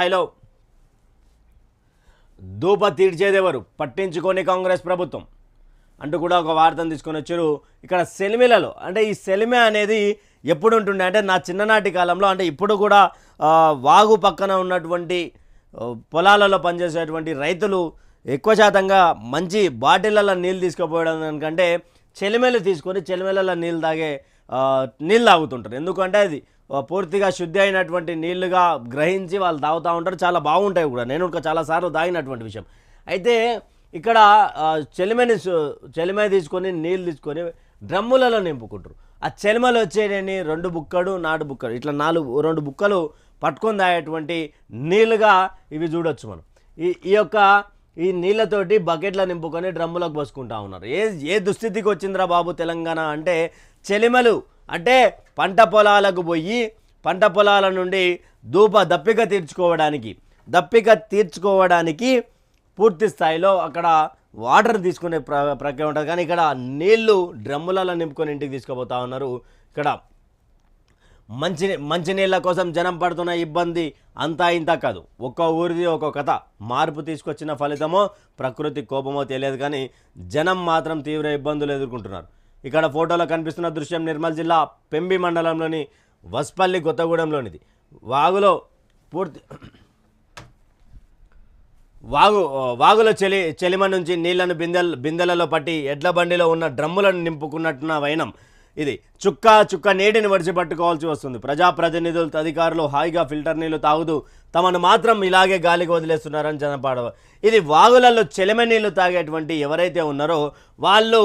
స్థాయిలో దూప తీర్చేదెవరు పట్టించుకొని కాంగ్రెస్ ప్రభుత్వం. అంటూ కూడా ఒక వార్తను తీసుకొని వచ్చారు. ఇక్కడ సెలిమిలలో అంటే ఈ సెలిమె అనేది ఎప్పుడు ఉంటుండే? అంటే నా చిన్ననాటి కాలంలో అంటే ఇప్పుడు కూడా వాగు పక్కన ఉన్నటువంటి పొలాలలో పనిచేసేటువంటి రైతులు ఎక్కువ శాతంగా మంచి బాటిళ్ళలో నీళ్ళు తీసుకుపోవడం కంటే చెలిమెలు తీసుకొని చెలిమెలలో నీళ్ళు తాగే నీళ్ళు తాగుతుంటారు. ఎందుకంటే అది పూర్తిగా శుద్ధి అయినటువంటి నీళ్ళుగా గ్రహించి వాళ్ళు తాగుతూ ఉంటారు. చాలా బాగుంటాయి కూడా. నేను ఇంకా చాలాసార్లు తాగినటువంటి విషయం. అయితే ఇక్కడ చెలిమని చెలిమే చెలిమ తీసుకొని నీళ్ళు తీసుకొని డ్రమ్ములలో నింపుకుంటారు. ఆ చెలిమలు వచ్చేయని రెండు బుక్కడు నాటు బుక్కడు ఇట్లా నాలుగు రెండు బుక్కలు పట్టుకొని తాగేటువంటి నీళ్ళుగా ఇవి చూడొచ్చు మనం. ఈ ఈ యొక్క ఈ నీళ్ళతోటి బకెట్లో నింపుకొని డ్రమ్ములకు పోసుకుంటా ఉన్నారు. ఏ ఏ దుస్థితికి వచ్చిందిరా బాబు తెలంగాణ అంటే చెలిమలు. అంటే పంట పొలాలకు పోయి పంట పొలాల నుండి ధూప దప్పిక తీర్చుకోవడానికి దప్పిక తీర్చుకోవడానికి పూర్తి స్థాయిలో అక్కడ వాటర్ తీసుకునే ప్ర ప్రక్రియ ఉంటుంది. కానీ ఇక్కడ నీళ్ళు డ్రమ్ములలో నింపుకొని ఇంటికి తీసుకుపోతా ఉన్నారు. ఇక్కడ మంచి మంచినీళ్ళ కోసం జనం పడుతున్న ఇబ్బంది అంతా ఇంత కాదు. ఒక్క ఊరిది ఒక కథ. మార్పు తీసుకొచ్చిన ఫలితమో ప్రకృతి కోపమో తెలియదు కానీ జనం మాత్రం తీవ్ర ఇబ్బందులు ఎదుర్కొంటున్నారు. ఇక్కడ ఫోటోలో కనిపిస్తున్న దృశ్యం నిర్మల్ జిల్లా పెంబి మండలంలోని వస్పల్లి కొత్తగూడెంలోనిది. వాగులో పూర్తి వాగు వాగులో చెలి చెలిమ నుంచి నీళ్ళను బిందెల బిందెలలో పట్టి ఎడ్ల బండిలో ఉన్న డ్రమ్ములను నింపుకున్నట్టున్న వైనం ఇది. చుక్క చుక్క నీటిని వడిచి పట్టుకోవాల్సి వస్తుంది. ప్రజాప్రతినిధులు అధికారులు హాయిగా ఫిల్టర్ నీళ్ళు తాగుతూ తమను మాత్రం ఇలాగే గాలికి వదిలేస్తున్నారని జనపాడవ ఇది వాగులలో చెలిమ నీళ్ళు తాగేటువంటి ఎవరైతే ఉన్నారో వాళ్ళు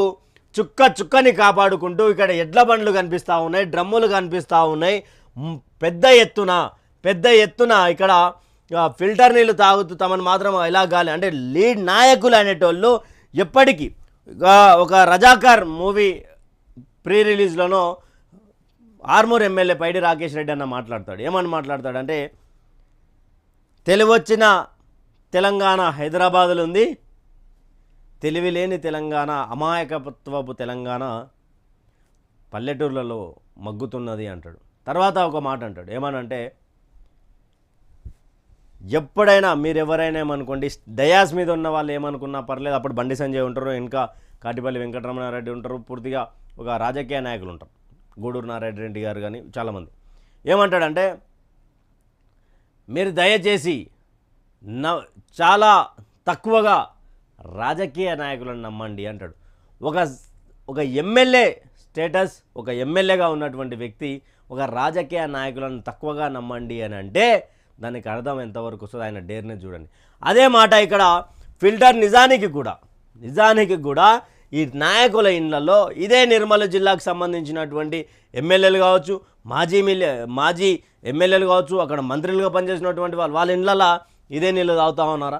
చుక్క చుక్కని కాపాడుకుంటూ ఇక్కడ ఎడ్ల బండ్లు కనిపిస్తూ ఉన్నాయి డ్రమ్ములు కనిపిస్తూ ఉన్నాయి. పెద్ద ఎత్తున పెద్ద ఎత్తున ఇక్కడ ఫిల్టర్ నీళ్ళు తాగుతూ తమను మాత్రం ఎలా గాలి అంటే లీడ్ నాయకులు అనేటోళ్ళు ఎప్పటికీ ఒక రజాకర్ మూవీ ప్రీ రిలీజ్లోనో ఆర్మూర్ ఎమ్మెల్యే పైడి రాకేష్ రెడ్డి అన్న మాట్లాడతాడు. ఏమని మాట్లాడతాడంటే తెలివొచ్చిన తెలంగాణ హైదరాబాదులు ఉంది తెలివి లేని తెలంగాణ అమాయకత్వపు తెలంగాణ పల్లెటూర్లలో మగ్గుతున్నది అంటాడు. తర్వాత ఒక మాట అంటాడు. ఏమనంటే ఎప్పుడైనా మీరు ఎవరైనా ఏమనుకోండి డయాస్ మీద ఉన్న వాళ్ళు ఏమనుకున్నా పర్లేదు అప్పుడు బండి సంజయ్ ఉంటారు ఇంకా కాటిపల్లి వెంకటరమణారెడ్డి ఉంటారు పూర్తిగా ఒక రాజకీయ నాయకులు ఉంటారు. గూడూరు నారాయణ రెడ్డి గారు కానీ చాలామంది. ఏమంటాడంటే మీరు దయచేసి న చాలా తక్కువగా రాజకీయ నాయకులను నమ్మండి అంటాడు. ఒక ఒక ఎమ్మెల్యే స్టేటస్ ఒక ఎమ్మెల్యేగా ఉన్నటువంటి వ్యక్తి ఒక రాజకీయ నాయకులను తక్కువగా నమ్మండి అని అంటే దానికి అర్థం ఎంతవరకు వస్తుంది? ఆయన డేర్ని చూడండి. అదే మాట ఇక్కడ ఫిల్టర్ నిజానికి కూడా నిజానికి కూడా ఈ నాయకుల ఇళ్ళలో ఇదే నిర్మల జిల్లాకు సంబంధించినటువంటి ఎమ్మెల్యేలు కావచ్చు మాజీ మిల్లె మాజీ ఎమ్మెల్యేలు కావచ్చు అక్కడ మంత్రులుగా పనిచేసినటువంటి వాళ్ళు వాళ్ళ ఇళ్ళలో ఇదే నీళ్ళు తాగుతా ఉన్నారా?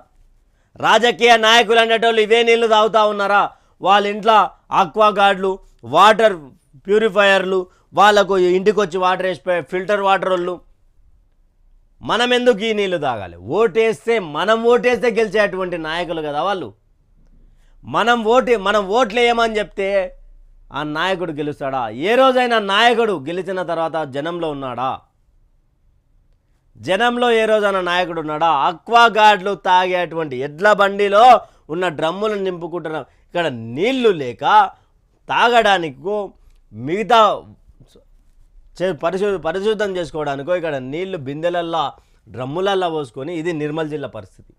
రాజకీయ నాయకులు అనేటోళ్ళు ఇవే నీళ్ళు తాగుతా ఉన్నారా? వాళ్ళ ఇంట్లో ఆక్వాగార్డ్లు వాటర్ ప్యూరిఫైయర్లు వాళ్ళకు ఇంటికి వచ్చి వాటర్ వేసిపోయే ఫిల్టర్ వాటర్ వాళ్ళు. మనం ఎందుకు ఈ నీళ్ళు తాగాలి? ఓటేస్తే మనం ఓటేస్తే గెలిచేటువంటి నాయకులు కదా వాళ్ళు. మనం ఓటు మనం ఓట్లు వేయమని చెప్తే ఆ నాయకుడు గెలుస్తాడా? ఏ రోజైనా నాయకుడు గెలిచిన తర్వాత జనంలో ఉన్నాడా? జనంలో ఏ రోజన నాయకుడు ఉన్నాడో అక్వా గార్డులు తాగేటువంటి ఎడ్ల బండిలో ఉన్న డ్రమ్ములను నింపుకుంటున్నాం ఇక్కడ నీళ్ళు లేక తాగడానికి మిగతా చే- పరిశు పరిశుద్ధం చేసుకోవడానికో ఇక్కడ నీళ్ళు బిందెలల్లో డ్రమ్ములల్లో పోసుకొని ఇది నిర్మల్ జిల్లా పరిస్థితి.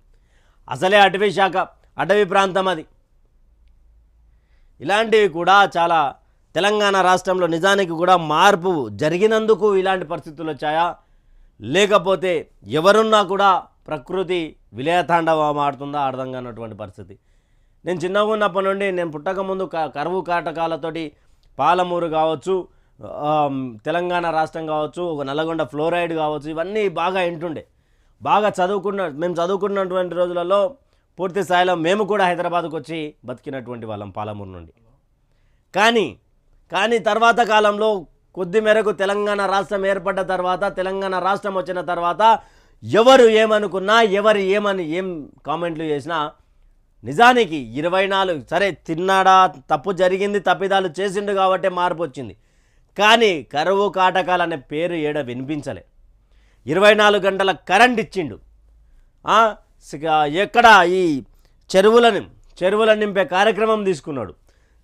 అసలే అటవీ శాఖ అటవీ ప్రాంతం అది. ఇలాంటివి కూడా చాలా తెలంగాణ రాష్ట్రంలో నిజానికి కూడా మార్పు జరిగినందుకు ఇలాంటి పరిస్థితులు వచ్చాయా? లేకపోతే ఎవరున్నా కూడా ప్రకృతి విలయతాండవం ఆడుతుందా అర్థం కానటువంటి పరిస్థితి. నేను చిన్నగా ఉన్నప్పటి నుండి నేను పుట్టక ముందు క- కరువు కాటకాలతోటి పాలమూరు కావచ్చు తెలంగాణ రాష్ట్రం కావచ్చు ఒక నల్లగొండ ఫ్లోరైడ్ కావచ్చు ఇవన్నీ బాగా వింటుండే. బాగా చదువుకున్న మేము చదువుకున్నటువంటి రోజులలో పూర్తి స్థాయిలో మేము కూడా హైదరాబాద్కు వచ్చి బతికినటువంటి వాళ్ళం పాలమూరు నుండి. కానీ కానీ తర్వాత కాలంలో కొద్ది మేరకు తెలంగాణ రాష్ట్రం ఏర్పడ్డ తర్వాత తెలంగాణ రాష్ట్రం వచ్చిన తర్వాత ఎవరు ఏమనుకున్నా ఎవరు ఏమని ఏం కామెంట్లు చేసినా నిజానికి ఇరవై నాలుగు సరే తిన్నాడా తప్పు జరిగింది తప్పిదాలు చేసిండు కాబట్టి మార్పు వచ్చింది. కానీ కరువు కాటకాలు అనే పేరు ఏడ వినిపించలే. ఇరవై నాలుగు గంటల కరెంట్ ఇచ్చిండు. ఎక్కడ ఈ చెరువులను చెరువులను నింపే కార్యక్రమం తీసుకున్నాడు.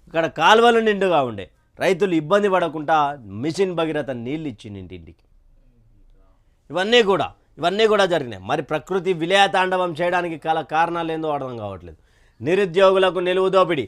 ఇక్కడ కాలువలు నిండుగా ఉండే. రైతులు ఇబ్బంది పడకుండా మిషన్ భగీరథ నీళ్ళు ఇచ్చింది ఇంటింటికి ఇవన్నీ కూడా ఇవన్నీ కూడా జరిగినాయి. మరి ప్రకృతి విలయ తాండవం చేయడానికి గల కారణాలు ఏందో అర్థం కావట్లేదు. నిరుద్యోగులకు నిలువు దోపిడీ.